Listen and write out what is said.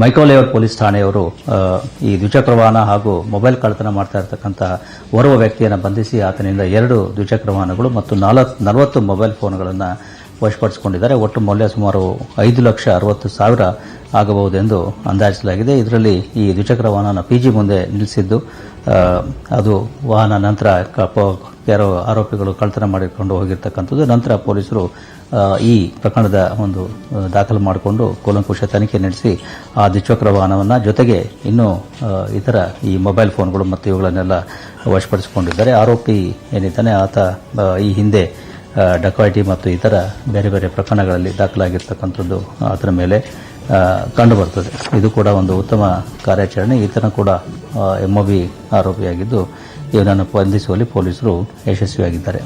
Mico layout police ಠಾಣೆಯವರು ಈ ದ್ವಿಚಕ್ರ ವಾಹನ ಹಾಗೂ ಮೊಬೈಲ್ ಕಳ್ಳತನ ಮಾಡ್ತಾ ಇರತಕ್ಕಂಥ ಓರ್ವ ವ್ಯಕ್ತಿಯನ್ನು ಬಂಧಿಸಿ ಆತನಿಂದ ಎರಡು ದ್ವಿಚಕ್ರ ವಾಹನಗಳು ಮತ್ತು ನಲವತ್ತು ಮೊಬೈಲ್ ಫೋನ್ಗಳನ್ನು ವಶಪಡಿಸಿಕೊಂಡಿದ್ದಾರೆ. ಒಟ್ಟು ಮೌಲ್ಯ ಸುಮಾರು ಐದು ಲಕ್ಷ ಅರವತ್ತು ಸಾವಿರ ಆಗಬಹುದೆಂದು ಅಂದಾಜಿಸಲಾಗಿದೆ. ಇದರಲ್ಲಿ ಈ ದ್ವಿಚಕ್ರ ವಾಹನ ಪಿಜಿ ಮುಂದೆ ನಿಲ್ಲಿಸಿದ್ದು ಅದು ವಾಹನ ನಂತರ ಕ- ಪ- ಯಾರೋ ಆರೋಪಿಗಳು ಕಳ್ಳತನ ಮಾಡಿಕೊಂಡು ಹೋಗಿರ್ತಕ್ಕಂಥದ್ದು. ನಂತರ ಪೊಲೀಸರು ಈ ಪ್ರಕರಣದ ಒಂದು ದಾಖಲು ಮಾಡಿಕೊಂಡು ಕೂಲಂಕುಷ ತನಿಖೆ ನಡೆಸಿ ಆ ದ್ವಿಚಕ್ರ ವಾಹನವನ್ನು ಜೊತೆಗೆ ಇನ್ನೂ ಇತರ ಈ ಮೊಬೈಲ್ ಫೋನ್ಗಳು ಮತ್ತು ಇವುಗಳನ್ನೆಲ್ಲ ವಶಪಡಿಸಿಕೊಂಡಿದ್ದಾರೆ. ಆರೋಪಿ ಏನಿದ್ದಾನೆ, ಆತ ಈ ಹಿಂದೆ ಡಕಾಯಿಟಿ ಮತ್ತು ಇತರ ಬೇರೆ ಬೇರೆ ಪ್ರಕರಣಗಳಲ್ಲಿ ದಾಖಲಾಗಿರ್ತಕ್ಕಂಥದ್ದು ಅದರ ಮೇಲೆ. ಕಂಡುಬರ್ತದೆ. ಇದು ಕೂಡ ಒಂದು ಉತ್ತಮ ಕಾರ್ಯಾಚರಣೆ. ಈತನ ಕೂಡ ಎಂಒಬಿ ಆರೋಪಿಯಾಗಿದ್ದು ಇವನನ್ನು ಬಂಧಿಸುವಲ್ಲಿ ಪೊಲೀಸರು ಯಶಸ್ವಿಯಾಗಿದ್ದಾರೆ.